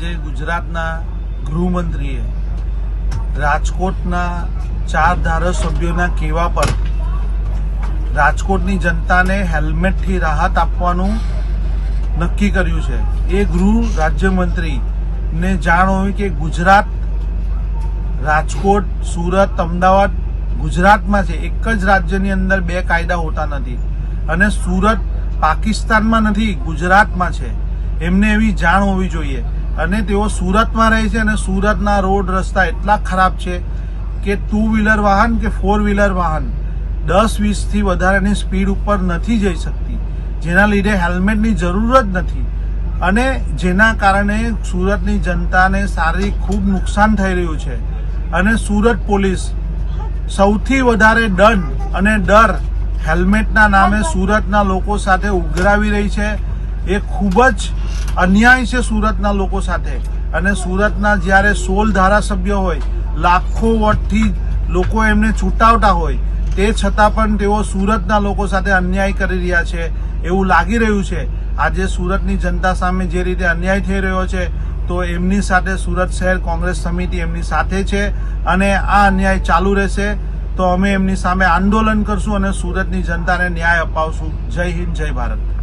ગુજરાતના ગૃહમંત્રીએ રાજકોટના ચાર ધારાસભ્યોના કહેવા પર રાજકોટની જનતાને હેલ્મેટથી રાહત આપવાનું નક્કી કર્યું છે. એ ગૃહ રાજ્યમંત્રીને જાણ હોય કે ગુજરાત, રાજકોટ, સુરત, અમદાવાદ ગુજરાતમાં છે. એક જ રાજ્યની અંદર બે કાયદા હોતા નથી અને સુરત પાકિસ્તાનમાં નથી, ગુજરાતમાં છે. એમને એવી જાણ હોવી જોઈએ. અને તેઓ સુરતમાં રહે છે અને સુરતના રોડ રસ્તા એટલા ખરાબ છે કે ટુ વ્હીલર વાહન કે ફોર વ્હીલર વાહન દસ વીસથી વધારેની સ્પીડ ઉપર નથી જઈ શકતી. જેના લીધે હેલ્મેટની જરૂર જ નથી. અને જેના કારણે સુરતની જનતાને શારીરિક ખૂબ નુકસાન થઈ રહ્યું છે. અને સુરત પોલીસ સૌથી વધારે દંડ અને ડર હેલ્મેટના નામે સુરતના લોકો સાથે ઉઘરાવી રહી છે. એ ખૂબ જ અન્યાય છે સુરતના લોકો સાથે. અને સુરતના જ્યારે સોળ ધારાસભ્ય હોય, લાખો વોટથી લોકો એમને છૂટાવતા હોય, તે છતાં પણ તેઓ સુરતના લોકો સાથે અન્યાય કરી રહ્યા છે, એવું લાગી રહ્યું છે. આજે સુરતની જનતા સામે જે રીતે અન્યાય થઈ રહ્યો છે, તો એમની સાથે સુરત શહેર કોંગ્રેસ સમિતિ એમની સાથે છે અને આ અન્યાય ચાલુ રહેશે. તો અમે એમની સામે આંદોલન કરશું અને સુરતની જનતાને ન્યાય અપાવશું. જય હિન્દ, જય ભારત.